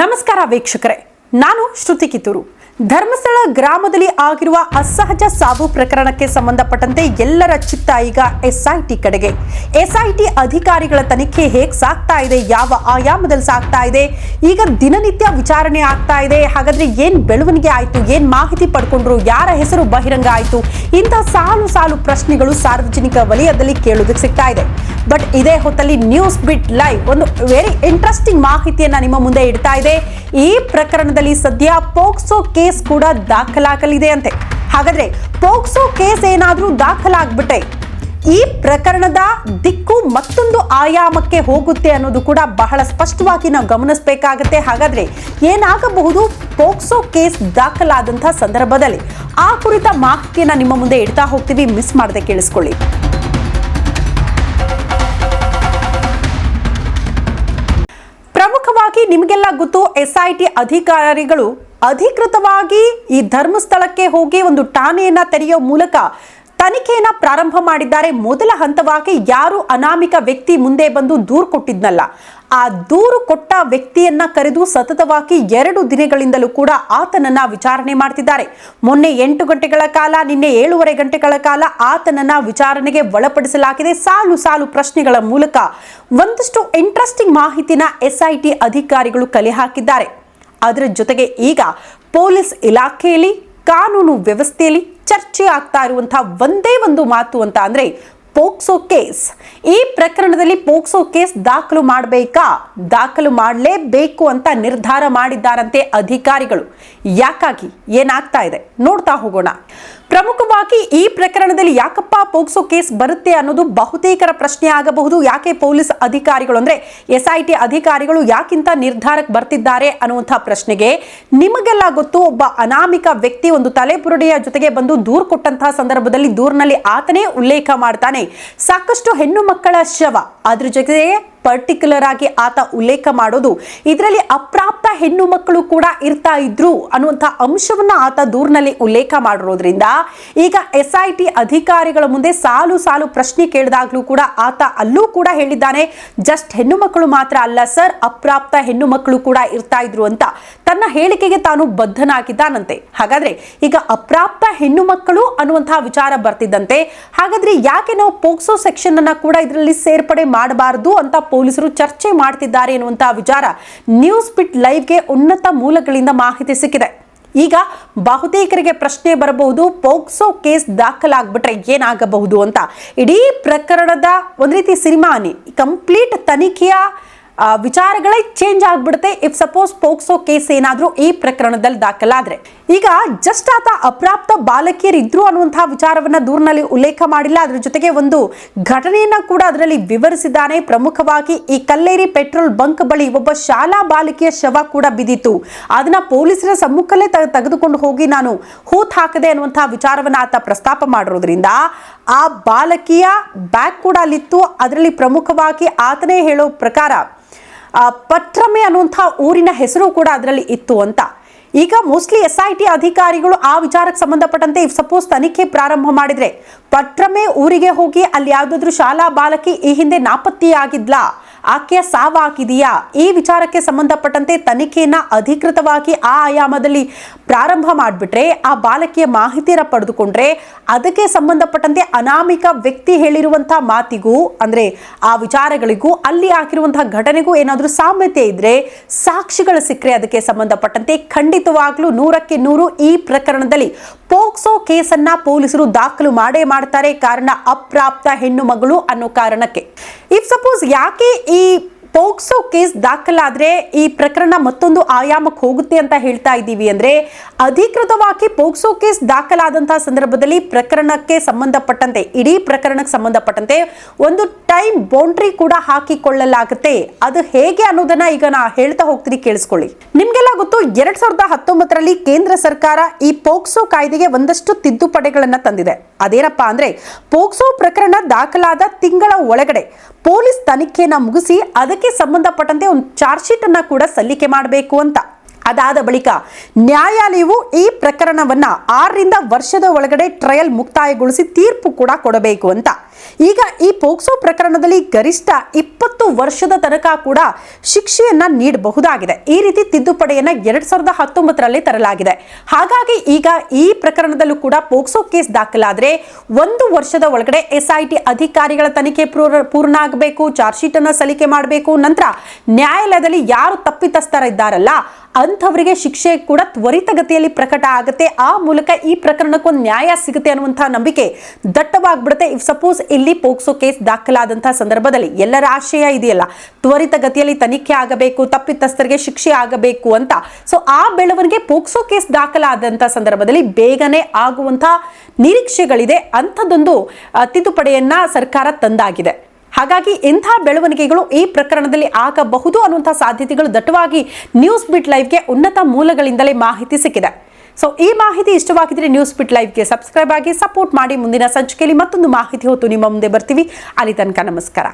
ನಮಸ್ಕಾರ ವೀಕ್ಷಕರೇ ನಾನು ಶ್ರುತಿ ಕಿತ್ತೂರು. ಧರ್ಮಸ್ಥಳ ಗ್ರಾಮದಲ್ಲಿ ಆಗಿರುವ ಅಸಹಜ ಸಾವು ಪ್ರಕರಣಕ್ಕೆ ಸಂಬಂಧಪಟ್ಟಂತೆ ಎಲ್ಲರ ಚಿತ್ತ ಈಗ ಎಸ್ಐಟಿ ಕಡೆಗೆ. ಎಸ್ಐಟಿ ಅಧಿಕಾರಿಗಳ ತನಿಖೆ ಹೇಗ್ ಸಾಗ್ತಾ ಇದೆ, ಯಾವ ಆಯಾಮದಲ್ಲಿ ಸಾಗ್ತಾ ಇದೆ, ಈಗ ದಿನನಿತ್ಯ ವಿಚಾರಣೆ ಆಗ್ತಾ ಇದೆ, ಹಾಗಾದ್ರೆ ಏನ್ ಬೆಳವಣಿಗೆ ಆಯ್ತು, ಏನ್ ಮಾಹಿತಿ ಪಡ್ಕೊಂಡ್ರು, ಯಾರ ಹೆಸರು ಬಹಿರಂಗ ಆಯ್ತು, ಇಂಥ ಸಾಲು ಸಾಲು ಪ್ರಶ್ನೆಗಳು ಸಾರ್ವಜನಿಕ ವಲಯದಲ್ಲಿ ಕೇಳೋದಕ್ಕೆ ಸಿಗ್ತಾ ಇದೆ. ಬಟ್ ಇದೇ ಹೊತ್ತಲ್ಲಿ ನ್ಯೂಸ್ ಬಿಟ್ ಲೈವ್ ಒಂದು ವೆರಿ ಇಂಟ್ರೆಸ್ಟಿಂಗ್ ಮಾಹಿತಿಯನ್ನ ನಿಮ್ಮ ಮುಂದೆ ಇಡ್ತಾ ಇದೆ. ಈ ಪ್ರಕರಣದಲ್ಲಿ ಸದ್ಯ ಪೋಕ್ಸೋ ಕೇಸ್ ಕೂಡ ದಾಖಲಾಗಲಿದೆ ಅಂತೆ. ಹಾಗಾದ್ರೆ ಪೋಕ್ಸೋ ಕೇಸ್ ಏನಾದ್ರೂ ದಾಖಲಾಗ್ಬಿಟ್ಟೆ. ಈ ಪ್ರಕರಣದ ದಿಕ್ಕು ಮತ್ತೊಂದು ಆಯಾಮಕ್ಕೆ ಹೋಗುತ್ತೆ ಅನ್ನೋದು ಕೂಡ ಬಹಳ ಸ್ಪಷ್ಟವಾಗಿ ನಾವು ಗಮನಿಸಬೇಕಾಗತ್ತೆ. ಹಾಗಾದ್ರೆ ಏನಾಗಬಹುದು ಪೋಕ್ಸೋ ಕೇಸ್ ದಾಖಲಾದಂತಹ ಸಂದರ್ಭದಲ್ಲಿ? ಆ ಕುರಿತ ಮಾಹಿತಿಯನ್ನು ನಿಮ್ಮ ಮುಂದೆ ಇಡ್ತಾ ಹೋಗ್ತೀವಿ. ಮಿಸ್ ಮಾಡದೆ ಕೇಳಿಸ್ಕೊಳ್ಳಿ. ಪ್ರಮುಖವಾಗಿ ನಿಮಗೆಲ್ಲ ಗೊತ್ತು ಎಸ್ ಐ ಟಿ ಅಧಿಕಾರಿಗಳು ಅಧಿಕೃತವಾಗಿ ಈ ಧರ್ಮಸ್ಥಳಕ್ಕೆ ಹೋಗಿ ಒಂದು ಠಾಣೆಯನ್ನ ತೆರೆಯೋ ಮೂಲಕ ತನಿಖೆಯನ್ನ ಪ್ರಾರಂಭ ಮಾಡಿದ್ದಾರೆ. ಮೊದಲ ಹಂತವಾಗಿ ಯಾರು ಅನಾಮಿಕ ವ್ಯಕ್ತಿ ಮುಂದೆ ಬಂದು ದೂರು ಕೊಟ್ಟಿದ್ನಲ್ಲ, ಆ ದೂರು ಕೊಟ್ಟ ವ್ಯಕ್ತಿಯನ್ನ ಕರೆದು ಸತತವಾಗಿ ಎರಡು ದಿನಗಳಿಂದಲೂ ಕೂಡ ಆತನನ್ನ ವಿಚಾರಣೆ ಮಾಡ್ತಿದ್ದಾರೆ. ಮೊನ್ನೆ ಎಂಟು ಗಂಟೆಗಳ ಕಾಲ, ನಿನ್ನೆ ಏಳೂವರೆ ಗಂಟೆಗಳ ಕಾಲ ಆತನನ್ನ ವಿಚಾರಣೆಗೆ ಒಳಪಡಿಸಲಾಗಿದೆ. ಸಾಲು ಸಾಲು ಪ್ರಶ್ನೆಗಳ ಮೂಲಕ ಒಂದಷ್ಟು ಇಂಟ್ರೆಸ್ಟಿಂಗ್ ಮಾಹಿತಿನ ಎಸ್ಐಟಿ ಅಧಿಕಾರಿಗಳು ಕಲೆ ಹಾಕಿದ್ದಾರೆ. ಅದರ ಜೊತೆಗೆ ಈಗ ಪೊಲೀಸ್ ಇಲಾಖೆಯಲ್ಲಿ ಕಾನೂನು ವ್ಯವಸ್ಥೆಯಲ್ಲಿ ಚರ್ಚೆ ಆಗ್ತಾ ಇರುವಂತಹ ಒಂದೇ ಒಂದು ಮಾತು ಅಂತ ಅಂದ್ರೆ ಪೋಕ್ಸೋ ಕೇಸ್. ಈ ಪ್ರಕರಣದಲ್ಲಿ ಪೋಕ್ಸೋ ಕೇಸ್ ದಾಖಲು ಮಾಡಬೇಕಾ? ದಾಖಲು ಮಾಡಲೇಬೇಕು ಅಂತ ನಿರ್ಧಾರ ಮಾಡಿದ್ದಾರಂತೆ ಅಧಿಕಾರಿಗಳು. ಯಾಕಾಗಿ? ಏನಾಗ್ತಾ ಇದೆ? ನೋಡ್ತಾ ಹೋಗೋಣ. ಪ್ರಮುಖವಾಗಿ ಈ ಪ್ರಕರಣದಲ್ಲಿ ಯಾಕಪ್ಪ ಪೋಕ್ಸೋ ಕೇಸ್ ಬರುತ್ತೆ ಅನ್ನೋದು ಬಹುತೇಕರ ಪ್ರಶ್ನೆ ಆಗಬಹುದು. ಯಾಕೆ ಪೊಲೀಸ್ ಅಧಿಕಾರಿಗಳು ಅಂದ್ರೆ ಎಸ್ಐಟಿ ಅಧಿಕಾರಿಗಳು ಯಾಕಿಂತ ನಿರ್ಧಾರಕ್ಕೆ ಬರ್ತಿದ್ದಾರೆ ಅನ್ನುವಂತಹ ಪ್ರಶ್ನೆಗೆ ನಿಮಗೆಲ್ಲ ಗೊತ್ತು, ಒಬ್ಬ ಅನಾಮಿಕ ವ್ಯಕ್ತಿ ಒಂದು ತಲೆಬುರುಡೆಯ ಜೊತೆಗೆ ಬಂದು ದೂರು ಕೊಟ್ಟಂತಹ ಸಂದರ್ಭದಲ್ಲಿ ದೂರಿನಲ್ಲಿ ಆತನೇ ಉಲ್ಲೇಖ ಮಾಡ್ತಾನೆ. ಸಾಕಷ್ಟು ಹೆಣ್ಣು ಮಕ್ಕಳ ಶವ. ಅದ್ರ ಜೊತೆಗೆ ಪರ್ಟಿಕ್ಯುಲರ್ ಆಗಿ ಆತ ಉಲ್ಲೇಖ ಮಾಡೋದು. ಇದರಲ್ಲಿ ಅಪ್ರಾಪ್ತ ಹೆಣ್ಣು ಮಕ್ಕಳು ಕೂಡ ಇರ್ತಾ ಇದ್ರು ಅನ್ನುವಂಥ ಅಂಶವನ್ನ ಆತ ದೂರ್ನಲ್ಲಿ ಉಲ್ಲೇಖ ಮಾಡಿರೋದ್ರಿಂದ ಈಗ ಎಸ್ ಐ ಟಿ ಅಧಿಕಾರಿಗಳ ಮುಂದೆ ಸಾಲು ಸಾಲು ಪ್ರಶ್ನೆ ಕೇಳಿದಾಗ್ಲೂ ಕೂಡ ಆತ ಅಲ್ಲೂ ಕೂಡ ಹೇಳಿದ್ದಾನೆ ಜಸ್ಟ್ ಹೆಣ್ಣು ಮಕ್ಕಳು ಮಾತ್ರ ಅಲ್ಲ ಸರ್, ಅಪ್ರಾಪ್ತ ಹೆಣ್ಣು ಮಕ್ಕಳು ಕೂಡ ಇರ್ತಾ ಇದ್ರು ಅಂತ. ತನ್ನ ಹೇಳಿಕೆಗೆ ತಾನು ಬದ್ಧನಾಗಿದ್ದಾನಂತೆ. ಹಾಗಾದ್ರೆ ಈಗ ಅಪ್ರಾಪ್ತ ಹೆಣ್ಣು ಮಕ್ಕಳು ಅನ್ನುವಂತಹ ವಿಚಾರ ಬರ್ತಿದ್ದಂತೆ, ಹಾಗಾದ್ರೆ ಯಾಕೆ ನಾವು ಪೋಕ್ಸೋ ಸೆಕ್ಷನ್ ಅನ್ನ ಕೂಡ ಇದರಲ್ಲಿ ಸೇರ್ಪಡೆ ಮಾಡಬಾರದು ಅಂತ ಪೊಲೀಸರು ಚರ್ಚೆ ಮಾಡ್ತಿದ್ದಾರೆ ಎನ್ನುವಂತಹ ವಿಚಾರ ನ್ಯೂಸ್ ಪಿಟ್ ಲೈವ್ಗೆ ಉನ್ನತ ಮೂಲಗಳಿಂದ ಮಾಹಿತಿ ಸಿಕ್ಕಿದೆ. ಈಗ ಬಹುತೇಕರಿಗೆ ಪ್ರಶ್ನೆ ಬರಬಹುದು, ಪೋಕ್ಸೋ ಕೇಸ್ ದಾಖಲಾಗ್ಬಿಟ್ರೆ ಏನಾಗಬಹುದು ಅಂತ. ಇಡೀ ಪ್ರಕರಣದ ಒಂದು ರೀತಿ ಸಿನಿಮಾನೇ, ಕಂಪ್ಲೀಟ್ ತನಿಖೆಯ ವಿಚಾರಗಳೇ ಚೇಂಜ್ ಆಗ್ಬಿಡುತ್ತೆ. ಇಫ್ ಸಪೋಸ್ ಪೋಕ್ಸೋ ಕೇಸ್ ಏನಾದರೂ ಈ ಪ್ರಕರಣದಲ್ಲಿ ದಾಖಲಾದ್ರೆ. ಈಗ ಜಸ್ಟ್ ಆತ ಅಪ್ರಾಪ್ತ ಬಾಲಕಿಯರಿದ್ರು ಅನ್ನುವಂತಹ ವಿಚಾರವನ್ನ ದೂರಿನಲ್ಲಿ ಉಲ್ಲೇಖ ಮಾಡಿಲ್ಲ. ಅದರ ಜೊತೆಗೆ ಒಂದು ಘಟನೆಯನ್ನ ಕೂಡ ಅದರಲ್ಲಿ ವಿವರಿಸಿದ್ದಾನೆ. ಪ್ರಮುಖವಾಗಿ ಈ ಕಲ್ಲೇರಿ ಪೆಟ್ರೋಲ್ ಬಂಕ್ ಬಳಿ ಒಬ್ಬ ಶಾಲಾ ಬಾಲಕಿಯ ಶವ ಕೂಡ ಬಿದ್ದಿತ್ತು. ಅದನ್ನ ಪೊಲೀಸರ ಸಮ್ಮುಖಲ್ಲೇ ತೆಗೆದುಕೊಂಡು ಹೋಗಿ ನಾನು ಹೂತ್ ಹಾಕದೆ ಅನ್ನುವಂತಹ ವಿಚಾರವನ್ನ ಆತ ಪ್ರಸ್ತಾಪ ಮಾಡಿರೋದ್ರಿಂದ, ಆ ಬಾಲಕಿಯ ಬ್ಯಾಗ್ ಕೂಡ ಅಲ್ಲಿತ್ತು. ಅದರಲ್ಲಿ ಪ್ರಮುಖವಾಗಿ ಆತನೇ ಹೇಳೋ ಪ್ರಕಾರ ಆ, ಪಟ್ರಮೆ ಅನ್ನುವಂಥ ಊರಿನ ಹೆಸರು ಕೂಡ ಅದರಲ್ಲಿ ಇತ್ತು ಅಂತ. ಈಗ ಮೋಸ್ಟ್ಲಿ ಎಸ್ ಐ ಟಿ ಅಧಿಕಾರಿಗಳು ಆ ವಿಚಾರಕ್ಕೆ ಸಂಬಂಧಪಟ್ಟಂತೆ ಇಫ್ ಸಪೋಸ್ ತನಿಖೆ ಪ್ರಾರಂಭ ಮಾಡಿದ್ರೆ ಪಟ್ರಮೆ ಊರಿಗೆ ಹೋಗಿ ಅಲ್ಲಿ ಯಾವುದಾದ್ರೂ ಶಾಲಾ ಬಾಲಕಿ ಈ ಹಿಂದೆ ನಾಪತ್ತೆಯಾಗಿದ್ಲಾ? ಆಕೆಯ ಸಾವಾಗಿದೆಯಾ ಈ ವಿಚಾರಕ್ಕೆ ಸಂಬಂಧಪಟ್ಟಂತೆ ತನಿಖೆಯನ್ನ ಅಧಿಕೃತವಾಗಿ ಆ ಆಯಾಮದಲ್ಲಿ ಪ್ರಾರಂಭ ಮಾಡಿಬಿಟ್ರೆ ಆ ಬಾಲಕಿಯ ಮಾಹಿತಿಯನ್ನು ಪಡೆದುಕೊಂಡ್ರೆ ಅದಕ್ಕೆ ಸಂಬಂಧಪಟ್ಟಂತೆ ಅನಾಮಿಕ ವ್ಯಕ್ತಿ ಹೇಳಿರುವಂತಹ ಮಾತಿಗೂ, ಅಂದರೆ ಆ ವಿಚಾರಗಳಿಗೂ, ಅಲ್ಲಿ ಆಗಿರುವಂತಹ ಘಟನೆಗೂ ಏನಾದರೂ ಸಾಮ್ಯತೆ ಇದ್ದರೆ ಸಾಕ್ಷಿಗಳು ಸಿಕ್ಕರೆ ಅದಕ್ಕೆ ಸಂಬಂಧಪಟ್ಟಂತೆ ಖಂಡಿತವಾಗ್ಲೂ ನೂರಕ್ಕೆ ನೂರು ಈ ಪ್ರಕರಣದಲ್ಲಿ ಪೋಕ್ಸೋ ಕೇಸನ್ನ ಪೊಲೀಸರು ದಾಖಲು ಮಾಡೇ ಮಾಡ್ತಾರೆ. ಕಾರಣ ಅಪ್ರಾಪ್ತ ಹೆಣ್ಣು ಮಗಳು ಅನ್ನೋ ಕಾರಣಕ್ಕೆ. ಇಫ್ ಸಪೋಸ್ ಯಾಕೆ ಈ ಪೋಕ್ಸೋ ಕೇಸ್ ದಾಖಲಾದ್ರೆ ಈ ಪ್ರಕರಣ ಮತ್ತೊಂದು ಆಯಾಮಕ್ಕೆ ಹೋಗುತ್ತೆ ಅಂತ ಹೇಳ್ತಾ ಇದ್ದೀವಿ ಅಂದ್ರೆ ಅಧಿಕೃತವಾಗಿ ಪೋಕ್ಸೋ ಕೇಸ್ ದಾಖಲಾದಂತಹ ಸಂದರ್ಭದಲ್ಲಿ ಪ್ರಕರಣಕ್ಕೆ ಸಂಬಂಧಪಟ್ಟಂತೆ, ಇಡೀ ಪ್ರಕರಣಕ್ಕೆ ಸಂಬಂಧಪಟ್ಟಂತೆ ಒಂದು ಟೈಮ್ ಬೌಂಡ್ರಿ ಕೂಡ ಹಾಕಿಕೊಳ್ಳಲಾಗುತ್ತೆ. ಅದು ಹೇಗೆ ಅನ್ನೋದನ್ನ ಈಗ ನಾ ಹೇಳ್ತಾ ಹೋಗ್ತೀನಿ, ಕೇಳಿಸ್ಕೊಳ್ಳಿ. ನಿಮ್ಗೆಲ್ಲ ಗೊತ್ತು, ಎರಡ್ ಸಾವಿರದ ಹತ್ತೊಂಬತ್ತರಲ್ಲಿ ಕೇಂದ್ರ ಸರ್ಕಾರ ಈ ಪೋಕ್ಸೋ ಕಾಯ್ದೆಗೆ ಒಂದಷ್ಟು ತಿದ್ದುಪಡಿಗಳನ್ನ ತಂದಿದೆ. ಅದೇನಪ್ಪಾ ಅಂದ್ರೆ ಪೋಕ್ಸೋ ಪ್ರಕರಣ ದಾಖಲಾದ ತಿಂಗಳ ಒಳಗಡೆ ಪೊಲೀಸ್ ತನಿಖೆಯನ್ನ ಮುಗಿಸಿ ಅದಕ್ಕೆ ಸಂಬಂಧಪಟ್ಟಂತೆ ಒಂದು ಚಾರ್ಜ್ ಶೀಟ್ ಅನ್ನ ಕೂಡ ಸಲ್ಲಿಕೆ ಮಾಡಬೇಕು ಅಂತ. ಅದಾದ ಬಳಿಕ ನ್ಯಾಯಾಲಯವು ಈ ಪ್ರಕರಣವನ್ನ ಆರರಿಂದ ವರ್ಷದ ಒಳಗಡೆ ಟ್ರಯಲ್ ಮುಕ್ತಾಯಗೊಳಿಸಿ ತೀರ್ಪು ಕೂಡ ಕೊಡಬೇಕು ಅಂತ. ಈಗ ಈ ಪೋಕ್ಸೋ ಪ್ರಕರಣದಲ್ಲಿ ಗರಿಷ್ಠ ಇಪ್ಪತ್ತು ವರ್ಷದ ತನಕ ಕೂಡ ಶಿಕ್ಷೆಯನ್ನ ನೀಡಬಹುದಾಗಿದೆ. ಈ ರೀತಿ ತಿದ್ದುಪಡಿಯನ್ನ ಎರಡ್ ಸಾವಿರದ ಹತ್ತೊಂಬತ್ತರಲ್ಲಿ ತರಲಾಗಿದೆ. ಹಾಗಾಗಿ ಈಗ ಈ ಪ್ರಕರಣದಲ್ಲೂ ಕೂಡ ಪೋಕ್ಸೋ ಕೇಸ್ ದಾಖಲಾದ್ರೆ ಒಂದು ವರ್ಷದ ಒಳಗಡೆ ಎಸ್ಐಟಿ ಅಧಿಕಾರಿಗಳ ತನಿಖೆ ಪೂರ್ಣ ಆಗಬೇಕು ಚಾರ್ಜ್ ಶೀಟ್ ಅನ್ನ ಸಲ್ಲಿಕೆ ಮಾಡಬೇಕು, ನಂತರ ನ್ಯಾಯಾಲಯದಲ್ಲಿ ಯಾರು ತಪ್ಪಿತಸ್ಥರಿದ್ದಾರಲ್ಲ ಅಂಥವರಿಗೆ ಶಿಕ್ಷೆ ಕೂಡ ತ್ವರಿತಗತಿಯಲ್ಲಿ ಪ್ರಕಟ ಆಗುತ್ತೆ. ಆ ಮೂಲಕ ಈ ಪ್ರಕರಣಕ್ಕೊಂದು ನ್ಯಾಯ ಸಿಗುತ್ತೆ ಅನ್ನುವಂತಹ ನಂಬಿಕೆ ದಟ್ಟವಾಗ್ಬಿಡುತ್ತೆ. ಇಫ್ ಸಪೋಸ್ ಇಲ್ಲಿ ಪೋಕ್ಸೋ ಕೇಸ್ ದಾಖಲಾದಂತಹ ಸಂದರ್ಭದಲ್ಲಿ ಎಲ್ಲರ ಆಶಯ ಇದೆಯಲ್ಲ? ತ್ವರಿತ ಗತಿಯಲ್ಲಿ ತನಿಖೆ ಆಗಬೇಕು, ತಪ್ಪಿತಸ್ಥರಿಗೆ ಶಿಕ್ಷೆ ಆಗಬೇಕು ಅಂತ. ಸೊ ಆ ಬೆಳವಣಿಗೆ ಪೋಕ್ಸೋ ಕೇಸ್ ದಾಖಲಾದಂತಹ ಸಂದರ್ಭದಲ್ಲಿ ಬೇಗನೆ ಆಗುವಂತಹ ನಿರೀಕ್ಷೆಗಳಿದೆ. ಅಂಥದ್ದೊಂದು ತಿದ್ದುಪಡಿಯನ್ನ ಸರ್ಕಾರ ತಂದಾಗಿದೆ. ಹಾಗಾಗಿ ಇಂಥ ಬೆಳವಣಿಗೆಗಳು ಈ ಪ್ರಕರಣದಲ್ಲಿ ಆಗಬಹುದು ಅನ್ನುವಂಥ ಸಾಧ್ಯತೆಗಳು ದಟ್ಟವಾಗಿ ನ್ಯೂಸ್ ಬಿಟ್ ಲೈವ್ಗೆ ಉನ್ನತ ಮೂಲಗಳಿಂದಲೇ ಮಾಹಿತಿ ಸಿಕ್ಕಿದೆ. ಸೊ ಈ ಮಾಹಿತಿ ಇಷ್ಟವಾಗಿದ್ರೆ ನ್ಯೂಸ್ ಬಿಟ್ ಲೈವ್ಗೆ ಸಬ್ಸ್ಕ್ರೈಬ್ ಆಗಿ ಸಪೋರ್ಟ್ ಮಾಡಿ ಮುಂದಿನ ಸಂಚಿಕೆಯಲ್ಲಿ ಮತ್ತೊಂದು ಮಾಹಿತಿ ಹೊತ್ತು ನಿಮ್ಮ ಮುಂದೆ ಬರ್ತೀವಿ. ಅಲ್ಲಿ ತನಕ ನಮಸ್ಕಾರ.